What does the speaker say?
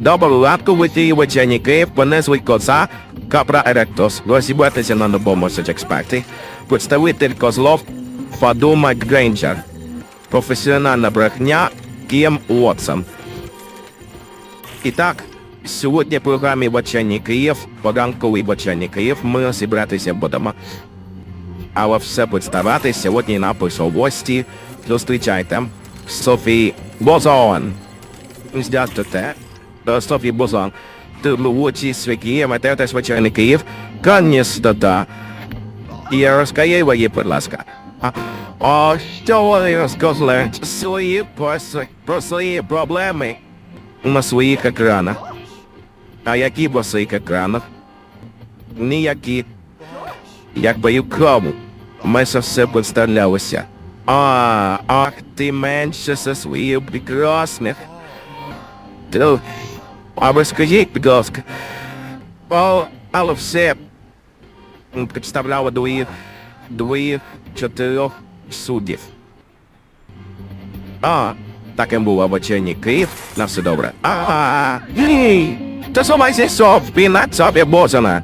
Доброго ранку, витіювачені Київ, мене звуть Коца, Капра Еректос. Розібратися на допоможуть експерти. Представитель Козлов Подумай Грейнджер. Професіональна брехня Кім Уотсон. І так, сьогодні в програмі «Вачені Київ», поранковий «Вачені Київ», ми розібратися будемо. Але все представати сьогодні в гості. Зустрічайте Софії Бозон. Здравствуйте. Е, Софія Бозон. Телевучі свякі, матерта Київ. Конечно. І розкажи мені, будь ласка. А, що вони розказали свої про, свої проблеми на своїх екранах? А які по своїх екранах? Ніякі. Якби і кому. Ми це все представлялося. А, ах ти менше за своїх прекрасних. То, а ви скажіть, будь ласка, о, але все м, представляло двоїх, двоїх чотирьох суддів. А, таким був обочині Київ, на все добре. А, ні, це сумайся собі, над собі бозана.